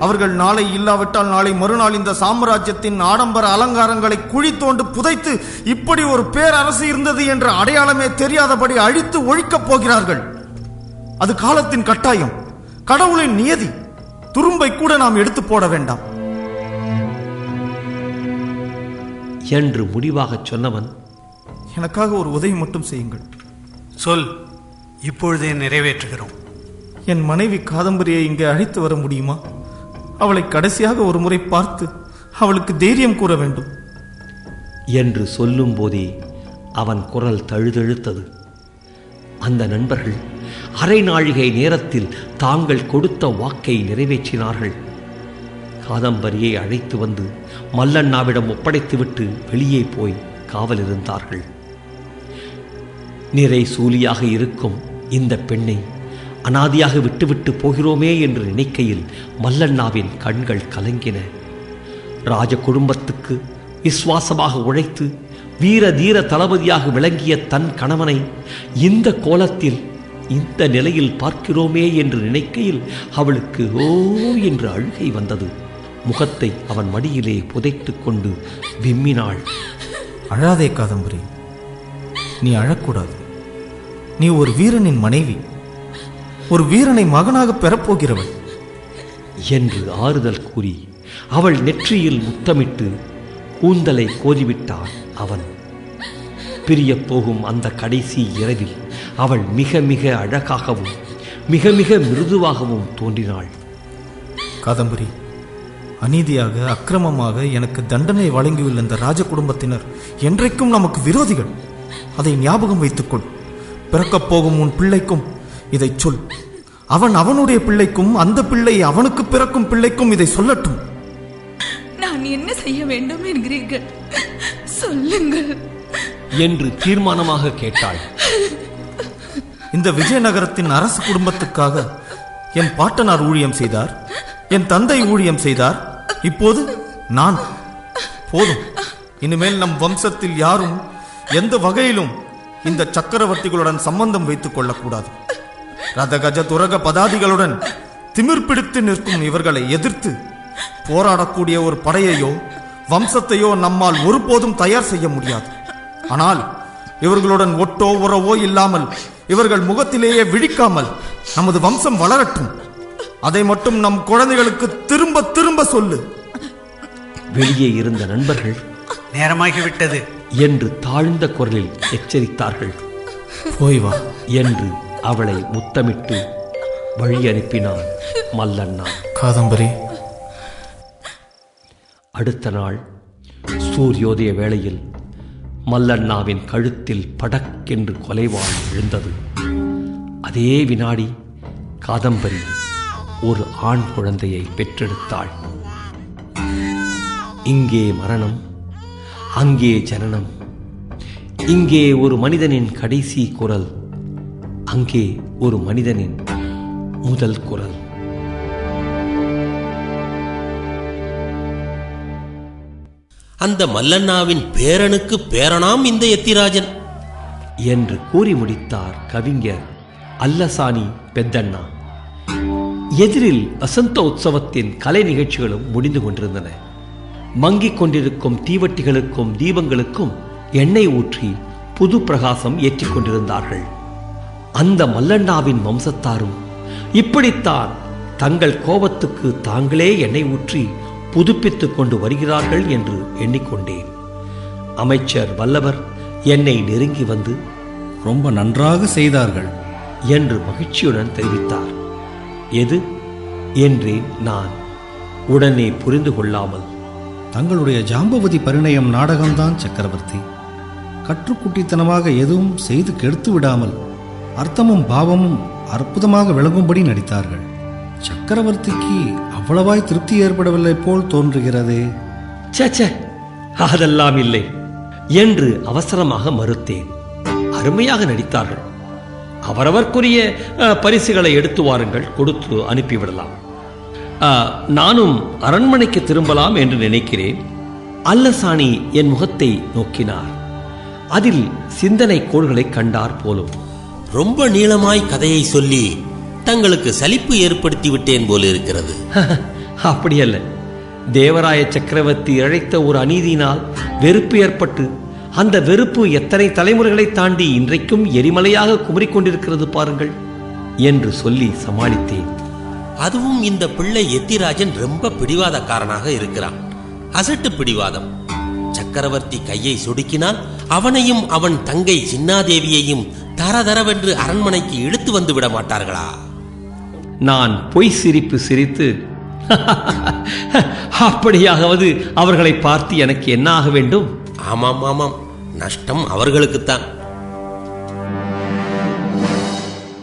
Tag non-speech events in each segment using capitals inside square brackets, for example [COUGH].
அவர்கள் நாளை இல்லாவிட்டால் நாளை மறுநாள் இந்த சாம்ராஜ்யத்தின் ஆடம்பர அலங்காரங்களை குழி தோண்டு புதைத்து இப்படி ஒரு பேரரசு இருந்தது என்ற அடையாளமே தெரியாதபடி அழித்து ஒழிக்கப் போகிறார்கள். அது காலத்தின் கட்டாயம். கடவுளின் நியதி. துரும்பை கூட நாம் எடுத்து போட வேண்டாம். என்று முடிவாகச் சொன்னவன் எனக்காக ஒரு உதவி மட்டும் செய்யுங்கள். சொல் இப்பொழுதே நிறைவேற்றுகிறோம். என் மனைவி காதம்பரியை இங்கே அழைத்து வர முடியுமா? அவளை கடைசியாக ஒரு முறை பார்த்து அவளுக்கு தைரியம் கூற வேண்டும். என்று சொல்லும்போதே அவன் குரல் தழுதழுத்தது. அந்த நண்பர்கள் அரை நாழிகை நேரத்தில் தாங்கள் கொடுத்த வாக்கை நிறைவேற்றினார்கள். காதம்பரியை அழைத்து வந்து மல்லண்ணாவிடம் ஒப்படைத்துவிட்டு வெளியே போய் காவல் இருந்தார்கள் நிறை சூலியாக இருக்கும் இந்த பெண்ணை அனாதியாக விட்டுவிட்டு போகிறோமே என்று நினைக்கையில் மல்லண்ணாவின் கண்கள் கலங்கின. ராஜ குடும்பத்துக்கு விசுவாசமாக உழைத்து வீர தீர தளபதியாக விளங்கிய தன் கணவனை இந்த கோலத்தில் இந்த நிலையில் பார்க்கிறோமே என்று நினைக்கையில் அவளுக்கு ஓ என்று அழுகை வந்தது. முகத்தை அவன் மடியிலே புதைத்துக் கொண்டு விம்மினாள். அழாதே காதம்பரி. நீ அழக்கூடாது. நீ ஒரு வீரனின் மனைவி. ஒரு வீரனை மகனாக பெறப்போகிறவள். என்று ஆறுதல் கூறி அவள் நெற்றியில் முத்தமிட்டு கூந்தலை கோதிவிட்டான் அவன். பிரியப் போகும் அந்த கடைசி இரவில் அவள் மிக மிக அழகாகவும் மிக மிக மிருதுவாகவும் தோன்றினாள். காதம்பரி அநீதியாக அக்கிரமமாக எனக்கு தண்டனை வழங்கியுள்ள இந்த ராஜ குடும்பத்தினர் என்றைக்கும் நமக்கு விரோதிகள். அதை ஞாபகம் வைத்துக்கொள். பிறக்கப் போகும் உன் பிள்ளைக்கும் இதை சொல். அவன் அவனுடைய பிள்ளைக்கும் அந்த பிள்ளை அவனுக்கு பிறக்கும் பிள்ளைக்கும் இதை சொல்லட்டும். நான் என்ன செய்ய வேண்டும் என்கிறீர்கள்? சொல்லுங்கள். என்று தீர்மானமாக கேட்டாள். இந்த விஜயநகரத்தின் அரசு குடும்பத்துக்காக என் பாட்டனார் ஊழியம் செய்தார் என் தந்தை ஊழியம் செய்தார். இப்போது நான் போதும். இனிமேல் நம் வம்சத்தில் யாரும் எந்த வகையிலும் இந்த சக்கரவர்த்திகளுடன் சம்பந்தம் வைத்துக் கொள்ளக்கூடாது. ரதகஜ துரக பதாதிகளுடன் திமிர் பிடித்து நிற்கும் இவர்களை எதிர்த்து போராடக்கூடிய ஒரு படையையோ வம்சத்தையோ நம்மால் ஒருபோதும் தயார் செய்ய முடியாது. ஆனால் இவர்களுடன் ஒட்டோ உறவோ இல்லாமல் இவர்கள் முகத்திலேயே விழிக்காமல் நமது வம்சம் வளரட்டும். அதை மட்டும் நம் குழந்தைகளுக்கு திரும்ப திரும்ப சொல்லு. வெளியே இருந்த நண்பர்கள் நேரமாகிவிட்டது. என்று தாழ்ந்த குரலில் எச்சரித்தார்கள். போய் வா. என்று அவளை முத்தமிட்டு வழி அனுப்பினான் மல்லண்ணா. காதம்பரி. அடுத்த நாள் சூரியோதய வேளையில் மல்லண்ணாவின் கழுத்தில் படக்கென்று கொலைவாள் விழுந்தது. அதே வினாடி காதம்பரி ஒரு ஆண் குழந்தையை பெற்றெடுத்தாள். இங்கே மரணம் அங்கே ஜனனம் இங்கே ஒரு மனிதனின் கடைசி குரல். அங்கே ஒரு மனிதனின் முதல் குரல். அந்த மல்லண்ணாவின் பேரனுக்கு பேரனாம் இந்த எத்திராஜன் என்று கூறி முடித்தார் கவிஞர் அல்லசானி பெத்தண்ணா. எதிரில் வசந்த உற்சவத்தின் கலை நிகழ்ச்சிகளும் முடிந்து கொண்டிருந்தன. மங்கிக் கொண்டிருக்கும் தீவட்டிகளுக்கும் தீபங்களுக்கும் எண்ணெய் ஊற்றி புது பிரகாசம் ஏற்றிக் கொண்டிருந்தார்கள். அந்த மல்லண்ணாவின் வம்சத்தாரும் இப்படித்தான் தங்கள் கோபத்துக்கு தாங்களே எண்ணெய் ஊற்றி புதுப்பித்துக் கொண்டு வருகிறார்கள் என்று எண்ணிக்கொண்டேன். அமைச்சர் வல்லவர் என்னை நெருங்கி வந்து ரொம்ப நன்றாக செய்தார்கள் என்று மகிழ்ச்சியுடன் தெரிவித்தார். எது? என்றேன் நான். உடனே புரிந்து கொள்ளாமல் தங்களுடைய ஜாம்பவதி பரிணயம் நாடகம்தான் சக்கரவர்த்தி. கற்றுக்குட்டித்தனமாக எதுவும் செய்து கெடுத்து விடாமல் அர்த்தமும் பாவமும் அற்புதமாக விளங்கும்படி நடித்தார்கள். சக்கரவர்த்திக்கு அவ்வளவாய் திருப்தி ஏற்படவில்லை போல் தோன்றுகிறதே. ச்சே அதெல்லாம் இல்லை என்று அவசரமாக மறுத்தேன். அருமையாக நடித்தார்கள். அவரவர்க்குரிய பரிசுகளை எடுத்து வாருங்கள் கொடுத்து அனுப்பிவிடலாம். நானும் அரண்மனைக்கு திரும்பலாம் என்று நினைக்கிறேன். அல்லசாணி என் முகத்தை நோக்கினார். அதில் சிந்தனை கோள்களை கண்டார் போலும். ரொம்ப நீளமாய் கதையை சொல்லி தங்களுக்கு சலிப்பு ஏற்படுத்தி விட்டேன் போல இருக்கிறது. [LAUGHS] அப்படியல்ல. தேவராய சக்கரவர்த்தி இழைத்த ஒரு அநீதியினால் வெறுப்பு ஏற்பட்டு அந்த வெறுப்பு எத்தனை தலைமுறைகளை தாண்டி இன்றைக்கும் எரிமலையாக குமரிக் கொண்டிருக்கிறது பாருங்கள் என்று சொல்லி சமாளித்தேன். அதுவும் இந்த பிள்ளை எத்திராஜன் ரொம்ப பிடிவாதக்காரனாக இருக்கிறான். அசட்டு பிடிவாதம். சக்கரவர்த்தி கையை சொடுக்கினால் அவனையும் அவன் தங்கை சின்னாதேவியையும் தரதரவென்று அரண்மனைக்கு இழுத்து வந்து விட மாட்டார்களா? நான் பொய் சிரிப்பு சிரித்து [LAUGHS] அப்படியாவது அவர்களை பார்த்து எனக்கு என்ன ஆக வேண்டும்? ஆமாம் ஆமாம். நஷ்டம் அவர்களுக்குத்தான்.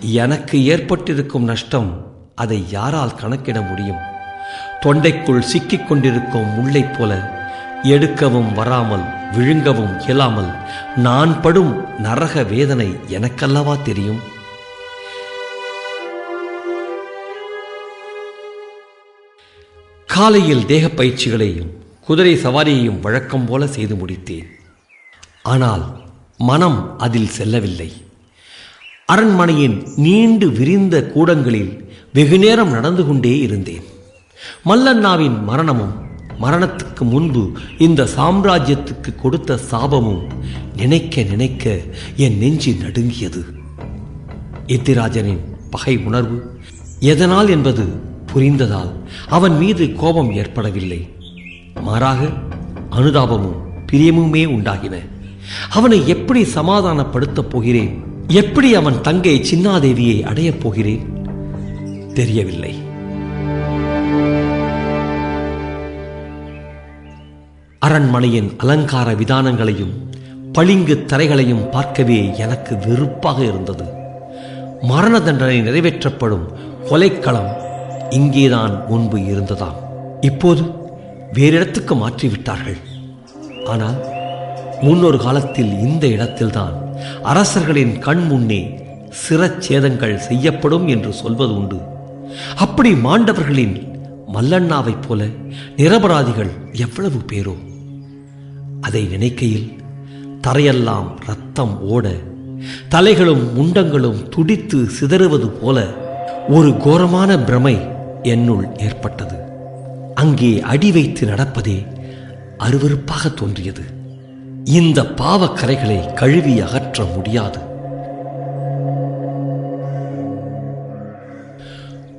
எனக்கு ஏற்பட்டிருக்கும் நஷ்டம் அதை யாரால் கணக்கிட முடியும்? தொண்டைக்குள் சிக்கிக் கொண்டிருக்கும் முள்ளைப் போல எடுக்கவும் வராமல் விழுங்கவும் இயலாமல் நான் படும் நரக வேதனை எனக்கல்லவா தெரியும்? காலையில் தேகப்பயிற்சிகளையும் குதிரை சவாரியையும் வழக்கம் போல செய்து முடித்தேன். ஆனால் மனம் அதில் செல்லவில்லை. அரண்மனையின் நீண்டு விரிந்த கூடங்களில் வெகுநேரம் நடந்து கொண்டே இருந்தேன். மல்லண்ணாவின் மரணமும் மரணத்துக்கு முன்பு இந்த சாம்ராஜ்யத்துக்கு கொடுத்த சாபமும் நினைக்க நினைக்க என் நெஞ்சு நடுங்கியது. எத்திராஜனின் பகை உணர்வு எதனால் என்பது புரிந்ததால் அவன் மீது கோபம் ஏற்படவில்லை. மாறாக அனுதாபமும் பிரியமுமே உண்டாகின. அவனை எப்படி சமாதானப்படுத்தப் போகிறேன்? எப்படி அவன் தங்கை சின்னாதேவியை அடையப் போகிறேன்? தெரியவில்லை. அரண்மனையின் அலங்கார விதானங்களையும் பளிங்கு தரைகளையும் பார்க்கவே எனக்கு வெறுப்பாக இருந்தது. மரண தண்டனை நிறைவேற்றப்படும் கொலைக்களம் இங்கேதான் முன்பு இருந்ததாம். இப்போது வேறிடத்துக்கு மாற்றிவிட்டார்கள். ஆனால் முன்னொரு காலத்தில் இந்த இடத்தில்தான் அரசர்களின் கண் முன்னே சிரச்சேதங்கள் செய்யப்படும் என்று சொல்வது உண்டு. அப்படி மாண்டவர்களின் மல்லண்ணாவைப் போல நிரபராதிகள் எவ்வளவு பேரோ? அதை நினைக்கையில் தரையெல்லாம் ரத்தம் ஓட தலைகளும் முண்டங்களும் துடித்து சிதறுவது போல ஒரு கோரமான பிரமை என்னுள் ஏற்பட்டது. அங்கே அடி வைத்து நடப்பதே அருவருப்பாக தோன்றியது. இந்த பாவக்கரைகளை கழுவி அகற்ற முடியாது.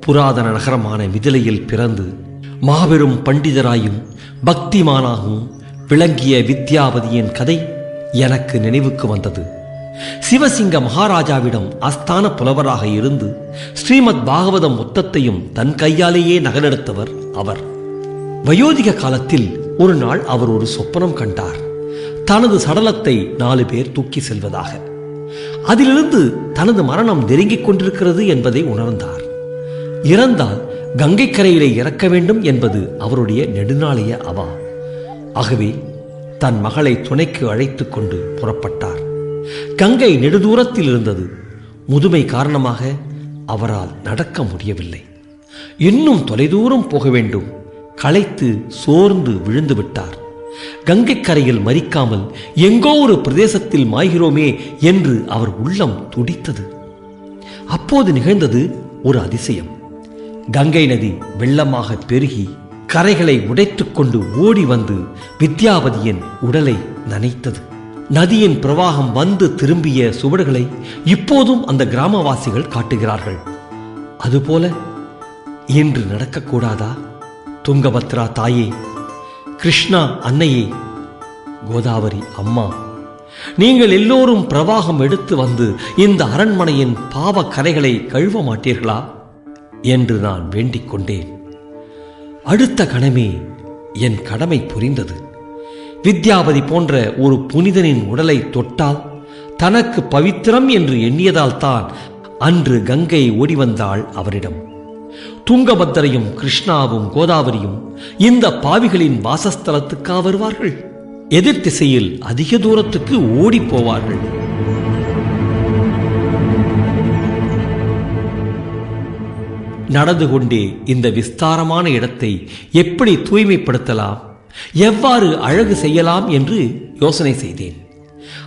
புராதன நகரமான மிதிலையில் பிறந்து மாபெரும் பண்டிதராயும் பக்திமானாகவும் விளங்கிய வித்யாபதியின் கதை எனக்கு நினைவுக்கு வந்தது. சிவசிங்க மகாராஜாவிடம் அஸ்தான புலவராக இருந்து ஸ்ரீமத் பாகவதம் மொத்தத்தையும் தன் கையாலேயே நகலெடுத்தவர் அவர். வயோதிக காலத்தில் ஒரு நாள் அவர் ஒரு சொப்பனம் கண்டார். தனது சடலத்தை நாலு பேர் தூக்கி செல்வதாக. அதிலிருந்து தனது மரணம் நெருங்கிக் கொண்டிருக்கிறது என்பதை உணர்ந்தார். இறந்தால் கங்கை கரையிலே இறக்க வேண்டும் என்பது அவருடைய நெடுநாளைய அவா. ஆகவே தன் மகளை துணைக்கு அழைத்து கொண்டு புறப்பட்டார். கங்கை நெடுதூரத்தில் இருந்தது. முதுமை காரணமாக அவரால் நடக்க முடியவில்லை. இன்னும் தொலைதூரம் போக வேண்டும். களைத்து சோர்ந்து விழுந்து விட்டார். கங்கைக் கரையில் மறிக்காமல் எங்கோ ஒரு பிரதேசத்தில் மாய்கிறோமே என்று அவர் உள்ளம் துடித்தது. அப்போது நிகழ்ந்தது ஒரு அதிசயம். கங்கை நதி வெள்ளமாக பெருகி கரைகளை உடைத்துக்கொண்டு ஓடி வந்து வித்யாபதியின் உடலை நனைத்தது. நதியின் பிரவாகம் வந்து திரும்பிய சுவடுகளை இப்போதும் அந்த கிராமவாசிகள் காட்டுகிறார்கள். அதுபோல இன்று நடக்கக்கூடாதா? துங்கபத்ரா தாயே கிருஷ்ணா அன்னையே கோதாவரி அம்மா நீங்கள் எல்லோரும் பிரவாகம் எடுத்து வந்து இந்த அரண்மனையின் பாவ கரைகளை கழுவ மாட்டீர்களா? என்று நான் வேண்டிக் கொண்டேன். அடுத்த கணமே என் கடமை புரிந்தது. வித்யாபதி போன்ற ஒரு புனிதனின் உடலை தொட்டால் தனக்கு பவித்திரம் என்று எண்ணியதால் தான் அன்று கங்கை ஓடி வந்தாள் அவரிடம். துங்கபத்தரையும் கிருஷ்ணாவும் கோதாவரியும் இந்த பாவிகளின் வாசஸ்தலத்துக்கா வருவார்கள்? எதிர் திசையில் அதிக தூரத்துக்கு ஓடிப் போவார்கள். நடந்து கொண்டே இந்த விஸ்தாரமான இடத்தை எப்படி தூய்மைப்படுத்தலாம்? எவ்வாறு அழகு செய்யலாம் என்று யோசனை செய்தேன்.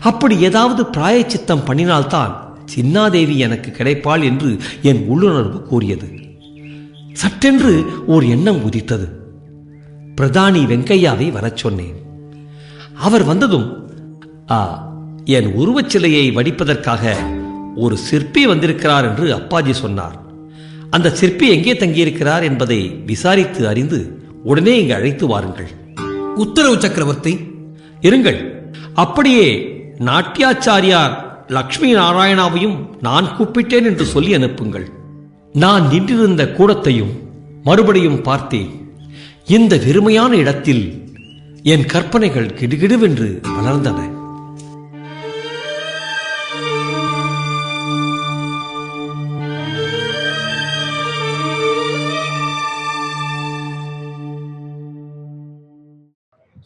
அப்படி ஏதாவது பிராயச்சித்தம் பண்ணினால்தான் சின்னாதேவி எனக்கு கிடைப்பாள் என்று என் உள்ளுணர்வு கூறியது. சட்டென்று ஓர் எண்ணம் உதித்தது. பிரதானி வெங்கையாவை வரச் சொன்னேன். அவர் வந்ததும் ஆ என் உருவச் சிலையை வடிப்பதற்காக ஒரு சிற்பி வந்திருக்கிறார் என்று அப்பாஜி சொன்னார். அந்த சிற்பி எங்கே தங்கியிருக்கிறார் என்பதை விசாரித்து அறிந்து உடனே இங்கு அழைத்து வாருங்கள். உத்தரவு சக்கரவர்த்தி. இருங்கள். அப்படியே நாட்டியாச்சாரியார் லக்ஷ்மி நாராயணாவையும் நான் கூப்பிட்டேன் என்று சொல்லி அனுப்புங்கள். நான் நின்றிருந்த கூடத்தையும் மறுபடியும் பார்த்தேன். இந்த வெறுமையான இடத்தில் என் கற்பனைகள் கிடுகிடுவென்று வளர்ந்தன.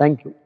Thank you.